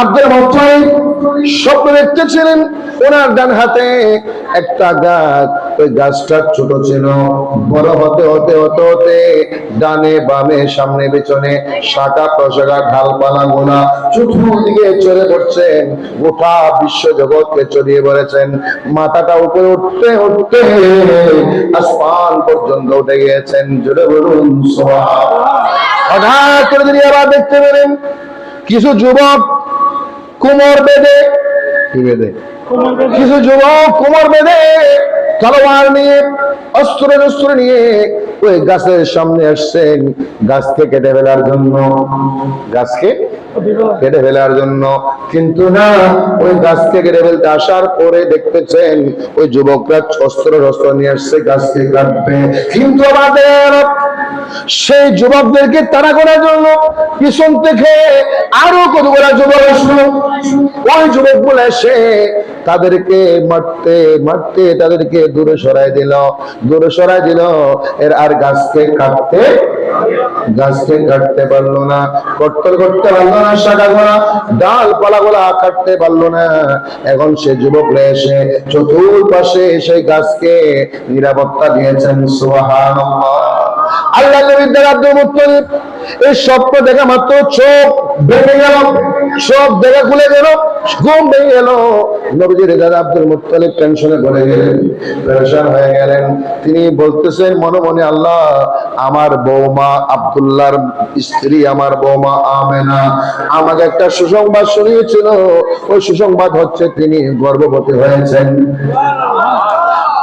আব্দুল স্বপ্ন দেখতেছিলেন ওনার ডান হাতে একটা গাছ। ওই গাছটা ছোট ছিল, বড় হতে হতে হতে হতে ডানে বামে, সামনে পেছনে শাখা প্রশাখা, ঢালপালা চলে গোটা বিশ্ব জগৎকে চড়িয়ে পড়েছেন। মাথাটা উপরে উঠতে উঠতে আসমান পর্যন্ত উঠে গিয়েছেন। জোরে বলুন হঠাৎ করে তিনি আবার দেখতে পেলেন কিছু যুবক কোমর বেঁধে কি বেঁধে? কিছু যুবক কোমর বেঁধে তলোয়ার নিয়ে, অস্ত্র অস্ত্র নিয়ে ওই গাছের সামনে আসছেন। গাছকে কেটে ফেলার জন্য। গাছকে কেটে ফেলার জন্য। কিন্তু না, ওই গাছকে কেটে ফেলতে আসার পরে দেখতেছেন, ওই যুবকরা অস্ত্র অস্ত্র নিয়ে আসছে, গাছকে কাটবে। কিন্তু আমাদের সেই যুবকদেরকে তাড়া করার জন্য পিছন থেকে আরও কতগুলা যুবক ওই যুবক বলে এসে তাদেরকে মারতে মারতে তাদেরকে দূরে সরাই দিল। দূরে সরাই দিল। এর আর গাছকে কাটতে গাছকে কাটতে পারল না। কাটতে পারল না। এখন সে চতুর্পাশে গাছকে নিরাপত্তা দিয়েছেন। সুবহানাল্লাহ। আল্লাহ এই স্বপ্ন দেখা মাত্র চোখ ভেঙে গেল। চোখ দেখা খুলে গেল, ঘুম ভেঙে গেল। নবীজির দাদা আব্দুল মুত্তালিব টেনশনে পড়ে গেলেন, পেরেশান হয়ে গেলেন। তিনি বলতেছেন, মনে মনে আল্লাহ, আমার বৌমা আব্দুল্লাহর স্ত্রী, আমার বৌমা আমেনা, আমাকে একটা সুসংবাদ শুনিয়েছিল। ওই সুসংবাদ হচ্ছে, তিনি গর্ভবতী হয়েছেন।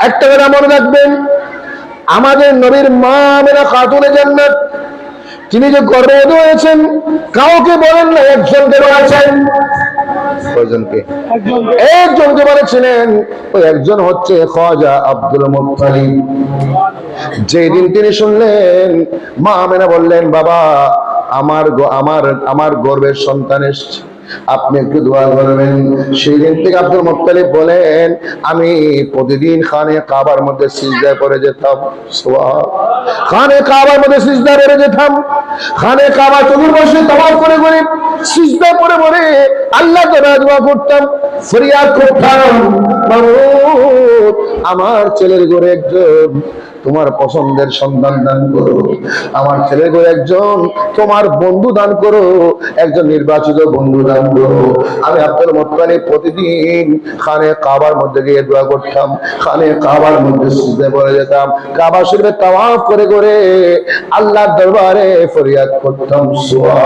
একটা কথা মনে রাখবেন, আমাদের নবীর মা মেরা খাতুনে জান্নাত। তিনি যে গর্ভবতী হয়েছেন, কাউকে বলেন না একজনকে বলেছেন একজনকে বলেছিলেন ওই একজন হচ্ছে খাজা আব্দুল মুত্তালিব। যেদিন তিনি শুনলেন, মা আমেনা বললেন, বাবা, আমার আমার আমার গর্বের সন্তান এসছে। আপনি একটু দোয়া করবেন। সেই দিন থেকে আব্দুল মুত্তালিব বলেন, আমি প্রতিদিন খানে কাবার মধ্যে সিজদায় পড়ে যেতাম। খানে কাবার মধ্যে সিজদায় পড়ে যেতাম। খানে কাবা চতুর্পাশে তাওয়াফ করে করে সিজদায় পড়ে পড়ে আল্লাহ কে দোয়া করতাম। ফরিয়াদ করতাম। আমার ছেলের ঘরে একজন তোমার পছন্দের সন্তান দান করো। আমার ছেলের ঘরে একজন, তোমার বন্ধু দান করো। একজন নির্বাচিত বন্ধু দান করো। আমি আব্দুল মোত্তালিব প্রতিদিন খানে কাবার মধ্যে গিয়ে দোয়া করতাম। খানে কাবার মধ্যে সুজে পড়ে যেতাম। কাবা শরীফে তাওয়াফ করে করে আল্লাহর দরবারে ফরিয়াদ করতাম। সুয়া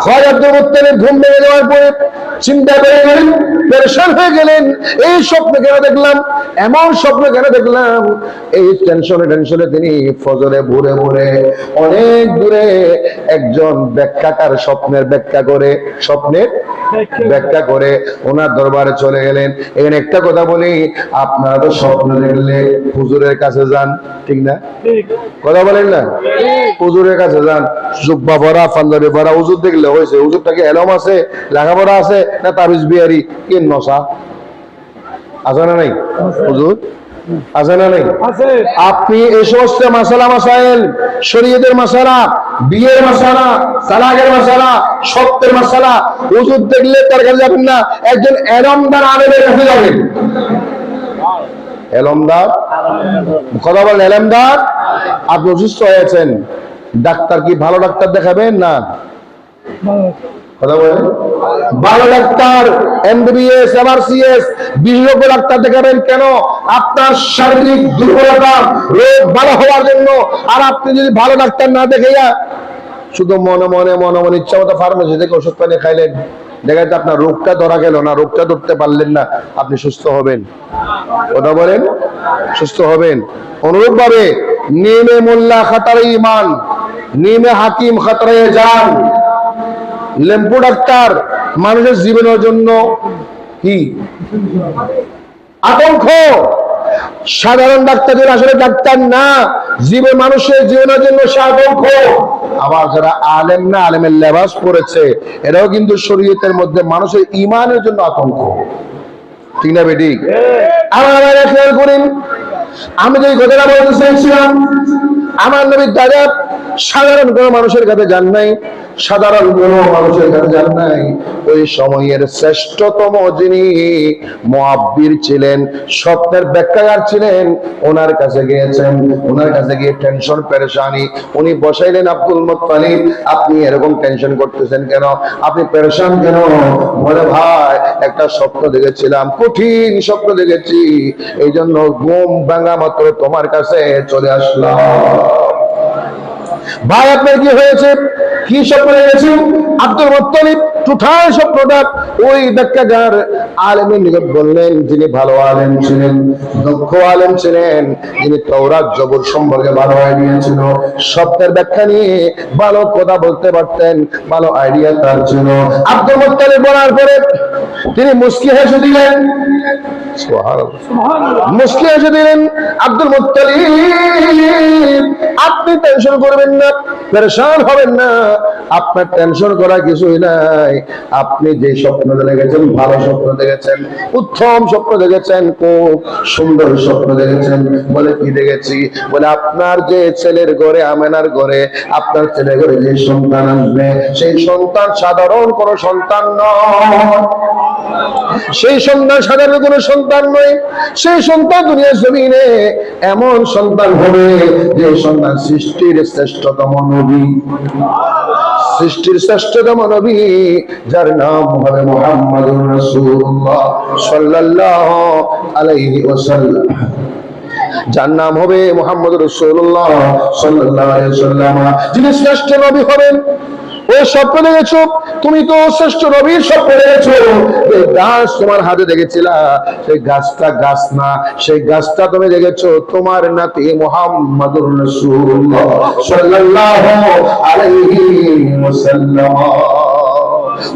খয় আব্দুল মুত্তালিব ঘুম ভেঙে যাওয়ার পরে চিন্তা করে গেলেন পেরেশান হয়ে গেলেন। এই স্বপ্ন কেন দেখলাম? এমন স্বপ্ন কেন দেখলাম? এই টেনশনে টেনশনে তিনি ফজরে ভোরে ভোরে অনেক দূরে একজন ব্যাখ্যাকার স্বপ্নের ব্যাখ্যা করে স্বপ্নের ব্যাখ্যা করে ওনার দরবারে চলে গেলেন। এখানে একটা কথা বলি আপনারা তো স্বপ্ন দেখলে হুজুরের কাছে যান ঠিক না? কথা বলেন না? হুজুরের কাছে যান। জুব্বা ভরা পাঞ্জাবি ভরা হুজুর দেখলে হয়েছে। হুজুরটাকে এলম আছে? লেখাপড়া আছে? না তাবিজ বিহারি কি নশা? আছে না নাই? হুজুর? আছে না নাই? আপনি এই সমস্ত মাসালা মাসাইল শরীয়তের মাসালা বিয়ের মাসালা তালাকের মাসালা সত্যের মাসালা হুজুর দেখলে তার কাছে যাবেন না একজন এলমদার আলেমের কাছে যাবেন। এলমদার? কথা বলেন এলমদার? আপনি অসুস্থ হয়েছেন। ডাক্তার কি ভালো ডাক্তার দেখাবেন না? আপনার রোগটা ধরা গেল না, রোগটা ধরতে পারলেন না, আপনি সুস্থ হবেন। কথা বলেন? সুস্থ হবেন। অনুরূপ ভাবে নিমে মোল্লা খাতারে ইমান, নিমে হাকিম খাতারে যান লেম্পু ডাক্তার মানুষের জীবনের জন্য কি? আতঙ্ক। সাধারণ ডাক্তারদের আসলে ডাক্তার না জীবন মানুষের জীবনের জন্য সে আতঙ্ক। আবার যারা আলেম না, আলেমের লেবাস পড়েছে এরাও কিন্তু শরীয়তের মধ্যে মানুষের ইমানের জন্য আতঙ্ক। ঠিক না বেটি? আমার খেয়াল করেন, আমি যে কথাটা বলতে চাইছিলাম, আমার নবীর দাদা সাধারণ কোনো মানুষের কাছে যান নাই। সাধারণ কোনো মানুষের কাছে যান নাই। ওই সময়ের শ্রেষ্ঠতম যিনি ছিলেন ব্যাখ্যাকার ছিলেন, ওনার কাছে গিয়েছেন, ওনার কাছে গিয়ে টেনশন, পেরেশানি। উনি বসাইলেন আব্দুল মুত্তালিব, আপনি এরকম টেনশন করতেছেন কেন? আপনি পেরেশান কেন? বলে, ভাই, একটা স্বপ্ন দেখেছিলাম, কঠিন স্বপ্ন দেখেছি। এই জন্য ঘুম ভাঙা মাত্র তোমার কাছে চলে আসলাম। ভাই, আপনার কি হয়েছে? কি স্বপ্ন আব্দুল মুত্তালিব স্বপ্নটা ওই ব্যাখ্যাগার আলেমের নিকট বললেন, যিনি ভালো আলেম ছিলেন, দক্ষ আলেম ছিলেন, যিনি তৌরাত জবর সম্পর্কে ভালো আইডিয়া ছিল স্বপ্নের ব্যাখ্যা নিয়ে ভালো কথা বলতে পারতেন, ভালো আইডিয়া তার ছিল। আব্দুল মুত্তালিব বলার পরে তিনি মুস্কি হেসে দিলেন। মুস্কি হেসে দিলেন আব্দুল মুত্তালিব আপনি টেনশন করবেন না পেরেশান হবেন না আপনার টেনশন করা কিছুই নাই। আপনি যে স্বপ্ন দেখেছেন ভালো স্বপ্ন দেখেছেন উত্তম স্বপ্ন দেখেছেন খুব সুন্দর স্বপ্ন দেখেছেন বলে কি দেখেছি? বলে আপনার যে ছেলের ঘরে আমেনার ঘরে আপনার ছেলের ঘরে যে সন্তান আসবে সেই সন্তান সাধারণ কোন সন্তান নয়। সেই সন্তান সাধারণ কোন সন্তান নয়, সেই সন্তান দুনিয়ার জমিনে এমন সন্তান হবে যে সন্তান সৃষ্টির শ্রেষ্ঠতম নবী। সৃষ্টির শ্রেষ্ঠতম নবী, যার নাম হবে মোহাম্মদুর রাসূলুল্লাহ সাল্লাল্লাহু আলাইহি ওয়াসাল্লাম। যার নাম হবে মোহাম্মদ রসুল্লাহ সাল্লাল্লাহু আলাইহি ওয়াসাল্লাম। যিনি শ্রেষ্ঠ নবী হবেন ওই স্বপ্ন দেখেছ? তুমি তো শ্রেষ্ঠ নবীর স্বপ্ন দেখেছ। যে গাছ তোমার হাতে দেখেছিলা। সেই গাছটা গাছ না, সেই গাছটা তুমি দেখেছ। তোমার নাতি মোহাম্মদুর রাসূলুল্লাহ সাল্লাল্লাহু আলাইহি ওয়াসাল্লাম।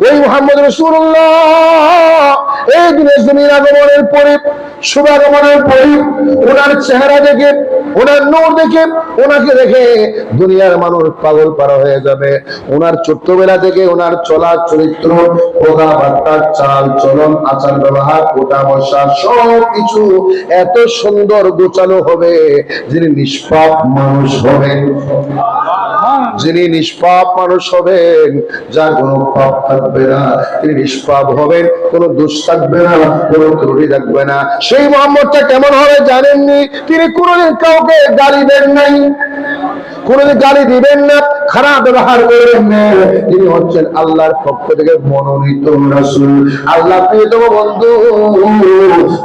ওই মোহাম্মদ রসুল্লাহ এই দিনের জমির আগমনের পরে শুভাগমনের পরে, ওনার চেহারা দেখে ওনার নূর দেখে, ওনাকে দেখে দুনিয়ার মানুষ পাগল পারা হয়ে যাবে। ওনার ছোট্টবেলা থেকে ওনার চলা চরিত্র কথাবার্তা চাল চলন, আচার ব্যবহার কোটা বসা সবকিছু এত সুন্দর গোছানো হবে, যিনি নিষ্পাপ মানুষ হবেন। যিনি নিষ্পাপ মানুষ হবেন, যার কোনো পাপ থাকবে না। তিনি নিষ্পাপ হবেন, কোনো দোষ থাকবে না, কোনো ত্রুটি থাকবে না। সেই মোহাম্মদটা কেমন হবে জানেননি? তিনি কোনোদিন কাউকে গালি দেন নাই। কোনোদিন গালি দিবেন না, খারাপ ব্যবহার করবেন না। তিনি হচ্ছেন আল্লাহর পক্ষ থেকে মনোনীত রাসূল। আল্লাহ প্রিয়তম বন্ধু।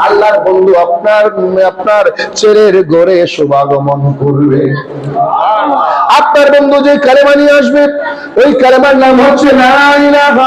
আল্লাহর বন্ধু আপনার আপনার ছেলের ঘরে শুভাগমন করবে। আপনার বন্ধু যে কালেমা নিয়ে আসবে ওই কালেমার নাম হচ্ছে না